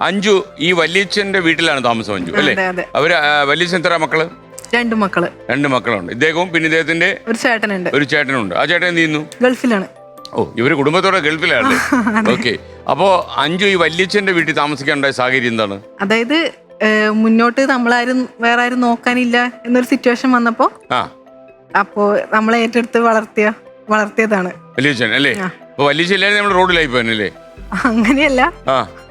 അഞ്ജു ഈ വല്യച്ഛന്റെ വീട്ടിലാണ് താമസം അഞ്ജു അല്ലേ? അതെ അതെ. അവർ ആ, വല്യച്ഛൻ എത്ര മക്കൾ? രണ്ടു മക്കൾ. രണ്ട് മക്കളുണ്ട്. ഇദ്ദേഹവും പിന്നെ ഇദ്ദേഹത്തിന്റെ ഒരു ചേട്ടനുണ്ട്. ഒരു ചേട്ടനുണ്ട്. ആ ചേട്ടൻ എന്ത് ചെയ്യുന്നു? ഗൾഫിലാണ്. ഓ ഇവർ കുടുംബത്തോടെ ഗൾഫിലാണ് ഓക്കെ. അപ്പോ അഞ്ചു ഈ വല്യച്ഛന്റെ വീട്ടിൽ താമസിക്കാനുണ്ടായ സാഹചര്യം എന്താണ്? അതായത് ഏഹ്, മുന്നോട്ട് നമ്മളാരും വേറെ ആരും നോക്കാനില്ല എന്നൊരു സിറ്റുവേഷൻ വന്നപ്പോ ആ. അപ്പോ നമ്മളെ ഏറ്റെടുത്ത് വളർത്തിയ വളർത്തിയതാണ്. വല്യച്ഛൻ അല്ലേ? ആ. അപ്പൊ വല്യച്ഛൻ ഇല്ലാതെ നമ്മൾ റോഡിലായി പോയല്ലേ അങ്ങനെയല്ല.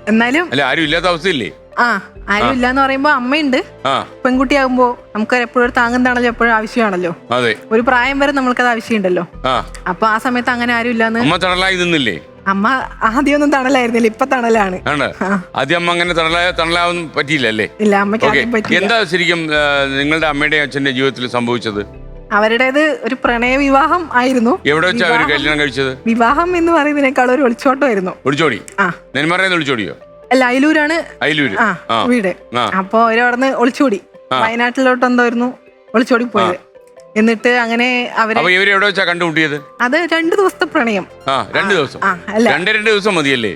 എന്നാലും അല്ല ആരും ഇല്ലാത്ത അവസ്ഥയില്ലേ? ആ ആരും ഇല്ലാന്ന് പറയുമ്പോ അമ്മയുണ്ട്. ആ. പെൺകുട്ടിയാകുമ്പോ നമുക്ക് എപ്പോഴും താങ്ങുന്നതാണല്ലോ എപ്പോഴും ആവശ്യമാണല്ലോ. അതെ. ഒരു പ്രായം വരെ നമ്മൾക്കത് ആവശ്യമുണ്ടല്ലോ. ആ. അപ്പൊ ആ സമയത്ത് അങ്ങനെ ആരും ഇല്ലാന്ന് അമ്മ തണലായി നിന്നില്ലേ? അമ്മ ആദ്യമൊന്നും തണലായിരുന്നില്ല ഇപ്പൊ തണലാണ്. ആണ്. ആദ്യം അമ്മ അങ്ങനെ തണലായ തണലാവാൻ പറ്റിയില്ല അല്ലേ? ഇല്ല അമ്മയ്ക്ക് ഓക്കെ. ആദ്യം പറ്റില്ല എന്താ ശരിക്കും ആ, നിങ്ങളുടെ അമ്മയുടെയും അച്ഛന്റെ ജീവിതത്തിൽ സംഭവിച്ചത്? അവരുടേത് ഒരു പ്രണയ വിവാഹം ആയിരുന്നു. എവിടെ വെച്ചാ അവർ കല്യാണം കഴിച്ചത്? വിവാഹം എന്ന് പറയുന്നതിനേക്കാൾ ഒരു ഒളിച്ചോട്ടമായിരുന്നു. ഒളിച്ചോടി? ആ. ഒളിച്ചോടിയോ? അല്ല അയിലൂരാണ്. അയിലൂര്. ആ വീട്. അപ്പൊ അവരവിടെ നിന്ന് ഒളിച്ചോടി. വയനാട്ടിലോട്ട് എന്തായിരുന്നു? ഒളിച്ചോടി പോയത്. എന്നിട്ട് അങ്ങനെ അവർ എവിടെ വെച്ചാ കണ്ടുമുട്ടിയത്? അത് രണ്ടു ദിവസത്തെ പ്രണയം. രണ്ട് ദിവസം. രണ്ട് രണ്ട് ദിവസം മതിയല്ലേ.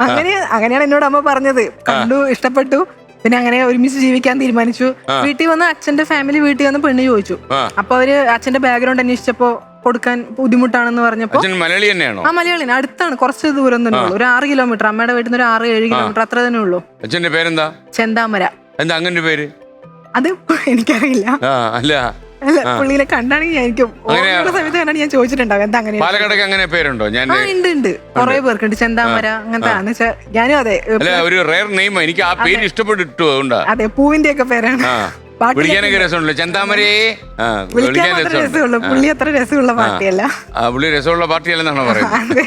അങ്ങനെ അങ്ങനെയാണ് എന്നോട് അമ്മ പറഞ്ഞത്. കണ്ടു ഇഷ്ടപ്പെട്ടു. പിന്നെ അങ്ങനെ ഒരുമിച്ച് ജീവിക്കാൻ തീരുമാനിച്ചു. വീട്ടിൽ വന്ന് അച്ഛന്റെ ഫാമിലി വീട്ടിൽ വന്ന് പെണ്ണ് ചോദിച്ചു. അപ്പൊ അവർ അച്ഛന്റെ ബാക്ക്ഗ്രൗണ്ട് അന്വേഷിച്ചപ്പോ കൊടുക്കാൻ ബുദ്ധിമുട്ടാണെന്ന് പറഞ്ഞപ്പോ മലയാളി തന്നെയാണോ? ആ മലയാളി അടുത്താണ് കുറച്ച് ദൂരം തന്നെ ഉള്ളൂ. ഒരു ആറ് കിലോമീറ്റർ അമ്മയുടെ വീട്ടിൽ നിന്ന് ഒരു ആറ് ഏഴ് കിലോമീറ്റർ അത്ര തന്നെ ഉള്ളൂ. അച്ഛന്റെ പേരെന്താ? ചെന്താമര. എന്താ അങ്ങനെ പേര്? അത് എനിക്കറിയില്ല. അല്ല. പുള്ളിനെ കണ്ടാണെങ്കിൽ എനിക്ക് ഓർമ്മയുള്ള സമയത്ത് കണ്ടാണ് ഞാൻ ചോദിച്ചിട്ടുണ്ടാവും എന്താ അങ്ങനെ? പാലക്കാടൊക്കെ അങ്ങനെ പേരുണ്ടോ? ഞാൻ ആ ഉണ്ട് ഉണ്ട്. കുറെ പേർക്കുണ്ട്. ചെന്താമര അങ്ങനത്തെ എന്ന് വെച്ചാ ഞാനും അതെ അല്ല ഒരു റെയർ നെയിം എനിക്ക് ആ പേര് ഇഷ്ടപ്പെട്ടിട്ടു അതുകൊണ്ടാ. അതെ പൂവിന്റെ ഒക്കെ പേരാണ് വിളിക്കാനൊക്കെ രസമുണ്ടല്ലോ. ചെന്താമരേ. ആ വിളിക്കാൻ രസമുള്ളൂ. പുള്ളി അത്ര രസമുള്ള പാർട്ടിയല്ല. പുള്ളി രസമുള്ള പാർട്ടിയല്ലെന്നാണോ പറയുന്നത്?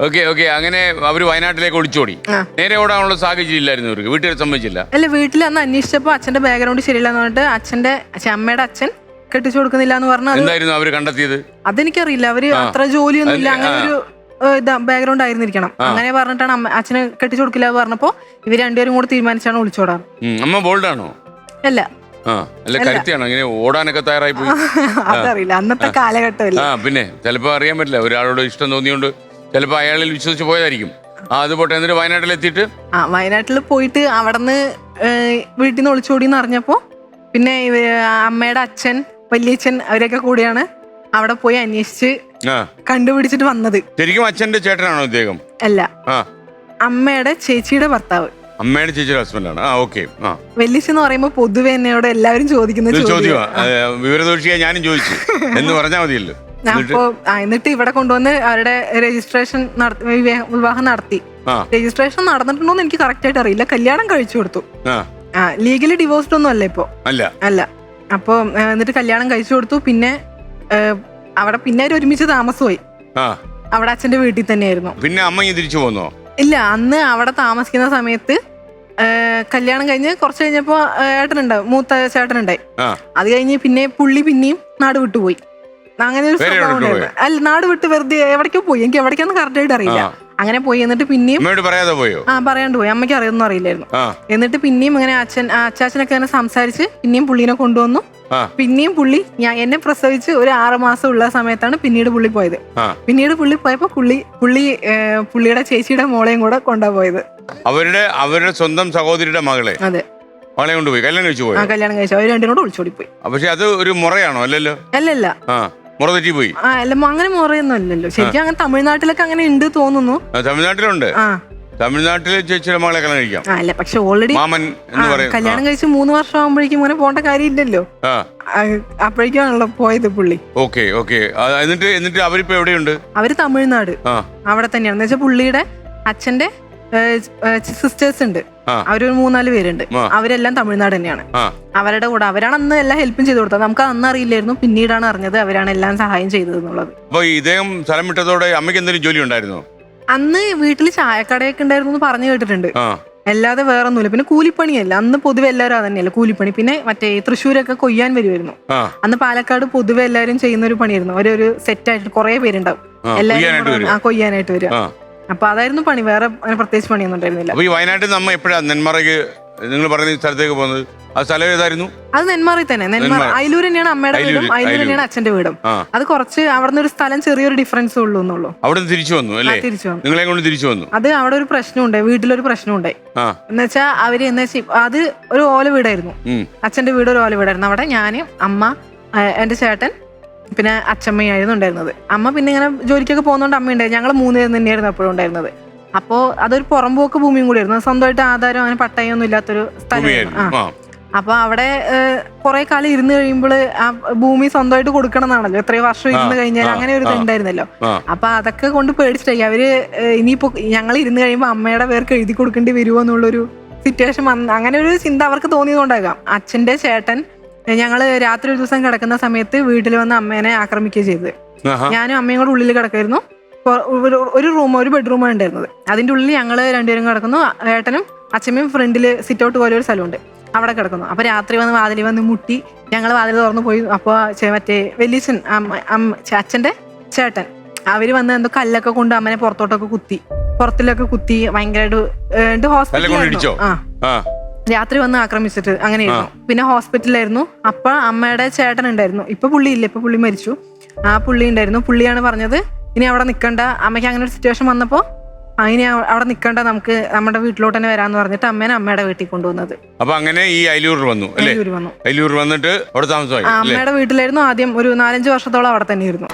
ഓക്കെ ഓക്കെ അങ്ങനെ അവർ വയനാട്ടിലേക്ക് ഒളിച്ചോടി. ആ. നേരെ ഓടാനുള്ള സാഹചര്യം ഇല്ലായിരുന്നു ഇവർക്ക് വീട്ടിൽ സമ്മതിച്ചില്ല അല്ല വീട്ടിൽ അന്ന് അന്വേഷിച്ചപ്പോ അച്ഛന്റെ ബാക്ക്ഗ്രൗണ്ട് ശരിയില്ലെന്ന് പറഞ്ഞിട്ട് അച്ഛന്റെ അമ്മയുടെ അച്ഛൻ കെട്ടിച്ചു കൊടുക്കുന്നില്ല എന്ന് പറഞ്ഞു അത് എന്തായിരുന്നു അവർ കണ്ടെത്തിയത്? അതെനിക്കറിയില്ല. അവർ അത്ര ജോലിയൊന്നും ഇല്ല. അങ്ങനെ ഒരു ഏഹ്, ഇതാ ബാക്ക്ഗ്രൗണ്ട് ആയിരുന്നിരിക്കണം. അങ്ങനെ പറഞ്ഞിട്ടാണ് അമ്മ അച്ഛന് കെട്ടിച്ചു കൊടുക്കില്ല എന്ന് പറഞ്ഞപ്പോ ഇവർ രണ്ടുപേരും കൂടെ തീരുമാനിച്ചാണ് ഒളിച്ചോടാൻ ഉം, അമ്മ ബോൾഡാണോ? അല്ല. ആ അല്ല കരുത്തിയാണോ? ഇങ്ങനെ ഓടാനൊക്കെ തയ്യാറായി പോയി. അതറിയില്ല. അന്നത്തെ കാലഘട്ടമില്ല. ആ പിന്നെ ചിലപ്പോ അറിയാൻ പറ്റില്ല. ഒരാളോട് ഇഷ്ടം തോന്നിയോണ്ട് ചിലപ്പോ അയാളിൽ വിശ്വസിച്ച് പോയതായിരിക്കും. ആ അത് പോട്ടെ എന്നിട്ട് വയനാട്ടിൽ എത്തിയിട്ട്? ആ വയനാട്ടിൽ പോയിട്ട് അവിടുന്ന് വീട്ടിൽ നിന്ന് ഒളിച്ചോടി എന്ന് അറിഞ്ഞപ്പോ പിന്നെ അമ്മയുടെ അച്ഛൻ വല്യച്ഛൻ അവരൊക്കെ കൂടിയാണ് അവിടെ പോയി അന്വേഷിച്ച് കണ്ടുപിടിച്ചിട്ട് വന്നത്. ശരിക്കും അച്ഛന്റെ ചേട്ടനാണോ ഇദ്ദേഹം? അല്ല. അമ്മയുടെ ചേച്ചിയുടെ ഭർത്താവ്. അമ്മയുടെ ചേച്ചിയുടെ ഹസ്ബൻഡാണ് ആ ഓക്കെ വല്യച്ഛൻ എന്ന് പറയുമ്പോൾ പൊതുവെ എന്നോട് എല്ലാവരും ചോദിക്കുന്ന ഇത് ചോദ്യം ചോദ്യമാ. വിവരദോഷിയാ ഞാനും ചോദിച്ചു എന്ന് പറഞ്ഞാൽ മതിയല്ലോ. അപ്പോ എന്നിട്ട് ഇവിടെ കൊണ്ടുവന്ന് അവരുടെ രജിസ്ട്രേഷൻ നടത്തി വിവാഹം നടത്തി. രജിസ്ട്രേഷൻ നടന്നിട്ടുണ്ടോന്ന് എനിക്ക് കറക്റ്റ് ആയിട്ട് അറിയില്ല. കല്യാണം കഴിച്ചു കൊടുത്തു. ആ. ലീഗലി ഡിവോഴ്സ്ഡ് ഒന്നും അല്ല ഇപ്പോ. അല്ല. അല്ല. അപ്പൊ എന്നിട്ട് കല്യാണം കഴിച്ചു കൊടുത്തു. പിന്നെ അവിടെ പിന്നെ അവർ ഒരുമിച്ച് താമസമായി. അവിടെ അച്ഛന്റെ വീട്ടിൽ തന്നെയായിരുന്നു. പിന്നെ അമ്മ തിരിച്ചു പോന്നോ? ഇല്ല അന്ന് അവിടെ താമസിക്കുന്ന സമയത്ത് കല്യാണം കഴിഞ്ഞ് കുറച്ച് കഴിഞ്ഞപ്പോ ഏട്ടനുണ്ടാവും മൂത്ത ചേട്ടനുണ്ടായി. അത് കഴിഞ്ഞ് പിന്നെ പുള്ളി പിന്നെയും നാട് വിട്ടുപോയി. അങ്ങനെ ഒരു സംഭവം സ്വഭാവം ഉണ്ടായിരുന്നു. അല്ല നാട് വിട്ട് വെറുതെ എവിടേക്കോ പോയി. എനിക്ക് എവിടേക്കാന്ന് കറക്റ്റ് ആയിട്ട് അറിയില്ല. അങ്ങനെ പോയി എന്നിട്ട് പിന്നെയും അമ്മയോട് പറയാതെ പോയോ? ആ പറയാണ്ട് പോയി. അമ്മയ്ക്ക് അറിയൊന്നും അറിയില്ലായിരുന്നു. ആ. എന്നിട്ട് പിന്നെയും ഇങ്ങനെ അച്ഛൻ ആ, അച്ചാച്ചനൊക്കെ അങ്ങനെ സംസാരിച്ച് പിന്നെയും പുള്ളീനെ കൊണ്ടുവന്നു. ആ. പിന്നെയും പുള്ളി ഞാൻ എന്നെ പ്രസവിച്ച് ഒരു ആറ് മാസം ഉള്ള സമയത്താണ് പിന്നീട് പുള്ളി പോയത്. ആ. പിന്നീട് പുള്ളി പോയപ്പോ പുള്ളി പുള്ളി ഏ, പുള്ളിയുടെ ചേച്ചിയുടെ മോളെയും കൂടെ കൊണ്ടുപോയത് അവരുടെ അവരുടെ സ്വന്തം സഹോദരിയുടെ മകളെ? അതെ. മകളെ കൊണ്ടുപോയി. കല്യാണം കഴിച്ചു ആ പോയോ കല്യാണം കഴിച്ചു. അവർ രണ്ടിനോട് ഒളിച്ചോടി പോയി പക്ഷെ അത് ഒരു മുറയാണോ? അല്ലല്ലോ. അല്ലല്ല. ആ. മുറ തെറ്റി പോയി. ആ അല്ല അങ്ങനെ മുറയൊന്നും അല്ലല്ലോ ശരിക്കും അങ്ങനെ തമിഴ്നാട്ടിലൊക്കെ അങ്ങനെ ഉണ്ട് തോന്നുന്നു. ആ, തമിഴ്നാട്ടിലുണ്ട്. ആ. തമിഴ്നാട്ടിലെ ചേച്ചിയുടെ മകളെ കല്യാണം കഴിക്കാം. ആ, അല്ല പക്ഷെ ഓൾറെഡി മാമൻ എന്ന് പറയും കല്യാണം കഴിച്ച് മൂന്ന് വർഷം ആകുമ്പോഴേക്കും ഇങ്ങനെ പോണ്ട കാര്യമില്ലല്ലോ. ആ. ആ, അപ്പോഴേക്കാണല്ലോ പോയത് പുള്ളി. Okay okay. എന്നിട്ട് എന്നിട്ട് അവരിപ്പോ എവിടെയുണ്ട്? അവർ തമിഴ്നാട്. ആ. അവിടെ തന്നെയാണ്. എന്ന് വെച്ചാൽ പുള്ളിയുടെ അച്ഛന്റെ സിസ്റ്റേഴ്സ് ഉണ്ട്. അവരൊരു മൂന്നാൽ പേരുണ്ട്. അവരെല്ലാം തമിഴ്നാട് തന്നെയാണ്. അവരുടെ കൂടെ അവരാണ് അന്ന് എല്ലാം ഹെൽപ്പും ചെയ്തു കൊടുത്തത്. നമുക്ക് അന്ന് അറിയില്ലായിരുന്നു. പിന്നീടാണ് അറിഞ്ഞത് അവരാണ് എല്ലാം സഹായം ചെയ്തത് എന്നുള്ളത്. അപ്പൊ ഇദ്ദേഹം സ്ഥലം വിട്ടതോടെ അമ്മയ്ക്ക് എന്തെങ്കിലും ജോലി ഉണ്ടായിരുന്നു? അന്ന് വീട്ടിൽ ചായക്കടയൊക്കെ ഉണ്ടായിരുന്നു എന്ന് പറഞ്ഞു കേട്ടിട്ടുണ്ട്. അല്ലാതെ വേറെ ഒന്നുമില്ല പിന്നെ കൂലിപ്പണിയല്ല. അന്ന് പൊതുവെ എല്ലാവരും അതന്നെയല്ല കൂലിപ്പണി. പിന്നെ മറ്റേ തൃശ്ശൂരൊക്കെ കൊയ്യാൻ വരുമായിരുന്നു അന്ന് പാലക്കാട് പൊതുവെ എല്ലാവരും ചെയ്യുന്ന ഒരു പണിയായിരുന്നു. സെറ്റായിട്ട് സെറ്റ് ആയിട്ട് കുറെ പേരുണ്ടാവും. ആ, എല്ലാവരും കൊയ്യാനായിട്ട് വരും. അപ്പൊ അതായിരുന്നു പണി. വേറെ അങ്ങനെ പ്രത്യേകിച്ച് പണിയൊന്നും ഉണ്ടായിരുന്നില്ല. അപ്പൊ ഈ വയനാട്ടിൽ നമ്മ എപ്പോഴാണ് എപ്പോഴാ നെന്മറയ്ക്ക് നിങ്ങൾ പറയുന്ന ഈ സ്ഥലത്തേക്ക് പോകുന്നത്? ആ സ്ഥലം ഏതായിരുന്നു? അത് നെന്മാറി തന്നെ. നെന്മാർ നെന്മാറ. അയലൂർ തന്നെയാണ് അമ്മയുടെ അയലൂര്, വീടും അയലൂർ. തന്നെയാണ് അച്ഛന്റെ വീടും. ആ. അത് കുറച്ച് അവിടുന്ന് ഒരു സ്ഥലം ചെറിയൊരു ഡിഫറൻസ് ഉള്ളൂ എന്നുള്ളൂ. അവിടെ നിന്ന് തിരിച്ചു വന്നു അല്ലേ? ആ, തിരിച്ചു വന്നു. നിങ്ങളെ കൊണ്ട് തിരിച്ചു വന്നു. അത് അവിടെ ഒരു പ്രശ്നമുണ്ട് വീട്ടിലൊരു പ്രശ്നമുണ്ടായി. ആ. എന്ന് വെച്ചാൽ അവർ എന്ന് വെച്ചാൽ അത് ഒരു ഓല വീടായിരുന്നു. ഉം. അച്ഛന്റെ വീട് ഒരു ഓല വീടായിരുന്നു. അവിടെ ഞാൻ അമ്മ ആ, എന്റെ ചേട്ടൻ പിന്നെ അച്ഛമ്മയായിരുന്നു ഉണ്ടായിരുന്നത്. അമ്മ പിന്നെ ഇങ്ങനെ ജോലിക്കൊക്കെ പോകുന്നതുകൊണ്ട് അമ്മ ഉണ്ടായിരുന്നു. ഞങ്ങൾ മൂന്ന് പേരും തന്നെയായിരുന്നു അപ്പോഴും ഉണ്ടായിരുന്നത്. അപ്പോ അതൊരു പുറമ്പോക്ക് ഭൂമിയും കൂടിയായിരുന്നു. സ്വന്തമായിട്ട് ആധാരം അങ്ങനെ പട്ടയൊന്നും ഇല്ലാത്തൊരു സ്ഥലമായിരുന്നു. ആ. ആ. അപ്പൊ അവിടെ കുറെ കാലം ഇരുന്ന് കഴിയുമ്പോൾ ആ ഭൂമി സ്വന്തമായിട്ട് കൊടുക്കണം എന്നാണല്ലോ എത്രയോ വർഷം ഇരുന്ന് കഴിഞ്ഞാൽ അങ്ങനെ ഒരു ഇതുണ്ടായിരുന്നല്ലോ. അപ്പൊ അതൊക്കെ കൊണ്ട് പേടിച്ചിട്ടായി. അവർ ഇനിയിപ്പോ ഞങ്ങൾ ഇരുന്ന് കഴിയുമ്പോൾ അമ്മയുടെ പേർക്ക് എഴുതി കൊടുക്കേണ്ടി വരുമോ എന്നുള്ളൊരു സിറ്റുവേഷൻ വന്ന് അങ്ങനെ ഒരു ചിന്ത അവർക്ക് തോന്നിയതുകൊണ്ടാകാം. അച്ഛന്റെ ചേട്ടൻ ഏഹ്, ഞങ്ങൾ രാത്രി ഒരു ദിവസം കിടക്കുന്ന സമയത്ത് വീട്ടിൽ വന്ന് അമ്മേനെ ആക്രമിക്കുകയും ചെയ്തത്. ഞാനും അമ്മയും കൂടെ ഉള്ളിൽ കിടക്കായിരുന്നു. ഒരു- റൂം ഒരു ബെഡ്റൂമാണ് ഉണ്ടായിരുന്നത്. അതിന്റെ ഉള്ളിൽ ഞങ്ങൾ രണ്ടുപേരും കിടക്കുന്നു. ഏട്ടനും അച്ഛമ്മയും ഫ്രണ്ടിൽ സിറ്റ് ഔട്ട് പോലെ ഒരു സ്ഥലമുണ്ട്. അവിടെ കിടക്കുന്നു. അപ്പോൾ രാത്രി വന്ന് വാതിൽ വന്ന് മുട്ടി ഞങ്ങൾ വാതിൽ തുറന്നു പോയി. അപ്പോൾ മറ്റേ വലിയച്ഛൻ അച്ഛന്റെ ചേട്ടൻ അവർ വന്ന് എന്തോ കല്ലൊക്കെ കൊണ്ട് അമ്മനെ പുറത്തോട്ടൊക്കെ കുത്തി പുറത്തിലൊക്കെ കുത്തി ഭയങ്കരമായിട്ട്? ഹോസ്പിറ്റലിൽ ആ. രാത്രി വന്ന് ആക്രമിച്ചിട്ട് അങ്ങനെയായിരുന്നു. പിന്നെ ഹോസ്പിറ്റലായിരുന്നു അപ്പൊ അമ്മയുടെ ചേട്ടൻ ഉണ്ടായിരുന്നു ഇപ്പൊ പുള്ളി ഇല്ല. ഇപ്പൊ പുള്ളി മരിച്ചു. ആ പുള്ളി ഉണ്ടായിരുന്നു. പുള്ളിയാണ് പറഞ്ഞത് ഇനി അവിടെ നിൽക്കണ്ട അമ്മയ്ക്ക് അങ്ങനെ ഒരു സിറ്റുവേഷൻ വന്നപ്പോ അങ്ങനെ അവിടെ നിൽക്കണ്ട നമുക്ക് നമ്മുടെ വീട്ടിലോട്ട് തന്നെ വരാന്ന് പറഞ്ഞിട്ട് അമ്മേനെ അമ്മയുടെ വീട്ടിൽ കൊണ്ടുവന്നത്. അപ്പൊ അങ്ങനെ ഈ അയിലൂർ വന്നു അയ്യൂര് വന്നു. അയിലൂർ വന്നിട്ട് അവിടെ താമസമായി അമ്മയുടെ വീട്ടിലായിരുന്നു. ആദ്യം ഒരു നാലഞ്ച് വർഷത്തോളം അവിടെ തന്നെ ഇരുന്നു